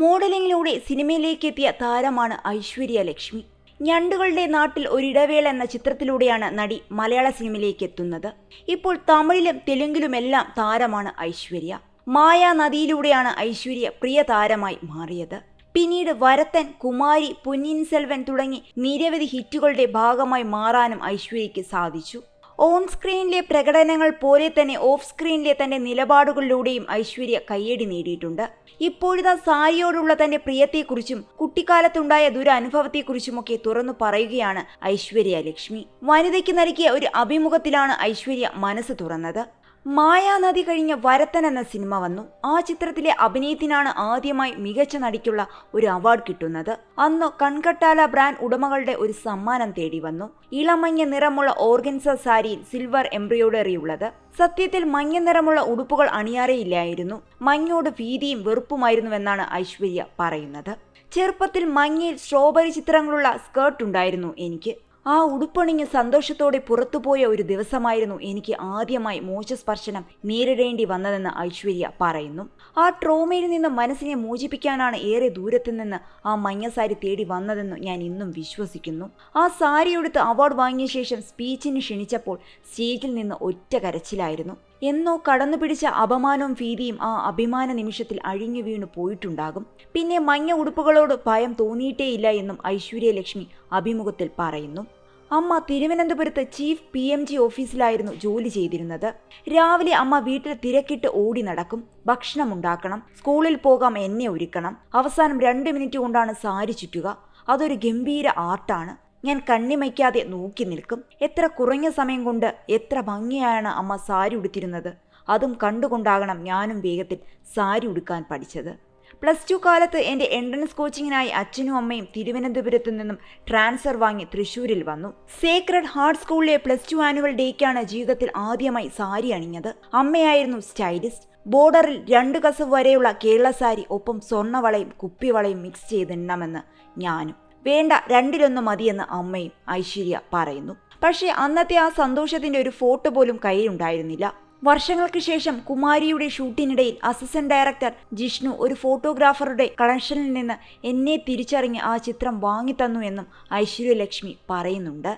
മോഡലിംഗിലൂടെ സിനിമയിലേക്ക് എത്തിയ താരമാണ് ഐശ്വര്യ ലക്ഷ്മി. ഞണ്ടുകളുടെ നാട്ടിൽ ഒരിടവേള എന്ന ചിത്രത്തിലൂടെയാണ് നടി മലയാള സിനിമയിലേക്ക് എത്തുന്നത് ഇപ്പോൾ തമിഴിലും തെലുങ്കിലുമെല്ലാം താരമാണ് ഐശ്വര്യ. മായാ നദിയിലൂടെയാണ് ഐശ്വര്യ പ്രിയ താരമായി മാറിയത്. പിന്നീട് വരത്തൻ കുമാരി പൊന്നിൻ സെൽവൻ തുടങ്ങി നിരവധി ഹിറ്റുകളുടെ ഭാഗമായി മാറാനും ഐശ്വര്യയ്ക്ക് സാധിച്ചു. ഓൺ സ്ക്രീനിലെ പ്രകടനങ്ങൾ പോലെ തന്നെ ഓഫ് സ്ക്രീനിലെ തന്റെ നിലപാടുകളിലൂടെയും ഐശ്വര്യ കയ്യടി നേടിയിട്ടുണ്ട്. ഇപ്പോഴിതാ സാരിയോടുള്ള തന്റെ പ്രിയത്തെക്കുറിച്ചും കുട്ടിക്കാലത്തുണ്ടായ ദുരനുഭവത്തെക്കുറിച്ചുമൊക്കെ തുറന്നു പറയുകയാണ് ഐശ്വര്യ ലക്ഷ്മി. വനിതയ്ക്ക് നൽകിയ ഒരു അഭിമുഖത്തിലാണ് ഐശ്വര്യ മനസ്സ് തുറന്നത്. മായാനദി കഴിഞ്ഞ വരത്തൻ എന്ന സിനിമ വന്നു. ആ ചിത്രത്തിലെ അഭിനയത്തിനാണ് ആദ്യമായി മികച്ച നടിക്കുള്ള ഒരു അവാർഡ് കിട്ടുന്നത്. അന്ന് കൺകട്ടാല ബ്രാൻഡ് ഉടമകളുടെ ഒരു സമ്മാനം തേടി വന്നു. ഇളമഞ്ഞ നിറമുള്ള ഓർഗൻസ സാരിയിൽ സിൽവർ എംബ്രോയിഡറി ഉള്ളത് സത്യത്തിൽ മഞ്ഞ നിറമുള്ള ഉടുപ്പുകൾ അണിയാറേയില്ലായിരുന്നു. മഞ്ഞോട് ഭീതിയും വെറുപ്പുമായിരുന്നുവെന്നാണ് ഐശ്വര്യ പറയുന്നത്. ചെറുപ്പത്തിൽ മഞ്ഞയിൽ സ്ട്രോബെറി ചിത്രങ്ങളുള്ള സ്കേർട്ട് ഉണ്ടായിരുന്നു എനിക്ക്. ആ ഉടുപ്പണിഞ്ഞ് സന്തോഷത്തോടെ പുറത്തുപോയ ഒരു ദിവസമായിരുന്നു എനിക്ക് ആദ്യമായി മോശസ്പർശനം നേരിടേണ്ടി വന്നതെന്ന് ഐശ്വര്യ പറയുന്നു. ആ ട്രോമയിൽ നിന്ന് മനസ്സിനെ മോചിപ്പിക്കാനാണ് ഏറെ ദൂരത്തു നിന്ന് ആ മഞ്ഞസാരി തേടി വന്നതെന്ന് ഞാൻ ഇന്നും വിശ്വസിക്കുന്നു. ആ സാരിയെടുത്ത് അവാർഡ് വാങ്ങിയ ശേഷം സ്പീച്ചിന് ക്ഷണിച്ചപ്പോൾ സ്റ്റേജിൽ നിന്ന് ഒറ്റ കരച്ചിലായിരുന്നു. എന്നോ കടന്നു പിടിച്ച അപമാനവും ഭീതിയും ആ അഭിമാന നിമിഷത്തിൽ അഴിഞ്ഞു വീണു പോയിട്ടുണ്ടാകും. പിന്നെ മഞ്ഞ ഉടുപ്പുകളോട് ഭയം തോന്നിയിട്ടേയില്ല എന്നും ഐശ്വര്യലക്ഷ്മി അഭിമുഖത്തിൽ പറയുന്നു. അമ്മ തിരുവനന്തപുരത്ത് ചീഫ് പി എം ജി ഓഫീസിലായിരുന്നു ജോലി ചെയ്തിരുന്നത്. രാവിലെ അമ്മ വീട്ടിൽ തിരക്കിട്ട് ഓടി നടക്കും. ഭക്ഷണം ഉണ്ടാക്കണം. സ്കൂളിൽ പോകാം. എന്നെ ഒരുക്കണം. അവസാനം രണ്ട് മിനിറ്റ് കൊണ്ടാണ് സാരി ചുറ്റുക. അതൊരു ഗംഭീര ആർട്ടാണ്. ഞാൻ കണ്ണിമയ്ക്കാതെ നോക്കി നിൽക്കും. എത്ര കുറഞ്ഞ സമയം കൊണ്ട് എത്ര ഭംഗിയാണ് അമ്മ സാരി ഉടുത്തിരുന്നത്. അതും കണ്ടുകൊണ്ടാകണം ഞാനും വേഗത്തിൽ സാരി ഉടുക്കാൻ പഠിച്ചത്. പ്ലസ് ടു കാലത്ത് എന്റെ എൻട്രൻസ് കോച്ചിങ്ങിനായി അച്ഛനും അമ്മയും തിരുവനന്തപുരത്തു നിന്നും ട്രാൻസ്ഫർ വാങ്ങി തൃശ്ശൂരിൽ വന്നു. സേക്രഡ് ഹാർട്ട് സ്കൂളിലെ പ്ലസ് ടു ആനുവൽ ഡേക്കാണ് ജീവിതത്തിൽ ആദ്യമായി സാരി അണിഞ്ഞത്. അമ്മയായിരുന്നു സ്റ്റൈലിസ്റ്റ്. ബോർഡറിൽ രണ്ട് കസവ് വരെയുള്ള കേരള സാരി ഒപ്പം സ്വർണവളയും കുപ്പിവളയും മിക്സ് ചെയ്തിടണമെന്ന് ഞാനും. വേണ്ട രണ്ടിലൊന്ന് മതിയെന്ന് അമ്മയും ഐശ്വര്യ പറയുന്നു. പക്ഷേ അന്നത്തെ ആ സന്തോഷത്തിന്റെ ഒരു ഫോട്ടോ പോലും കയ്യിലുണ്ടായിരുന്നില്ല. വർഷങ്ങൾക്ക് ശേഷം കുമാരിയുടെ ഷൂട്ടിനിടയിൽ അസിസ്റ്റന്റ് ഡയറക്ടർ ജിഷ്ണു ഒരു ഫോട്ടോഗ്രാഫറുടെ കളക്ഷനിൽ നിന്ന് എന്നെ തിരിച്ചറിഞ്ഞ് ആ ചിത്രം വാങ്ങിത്തന്നു എന്നും ഐശ്വര്യലക്ഷ്മി പറയുന്നുണ്ട്.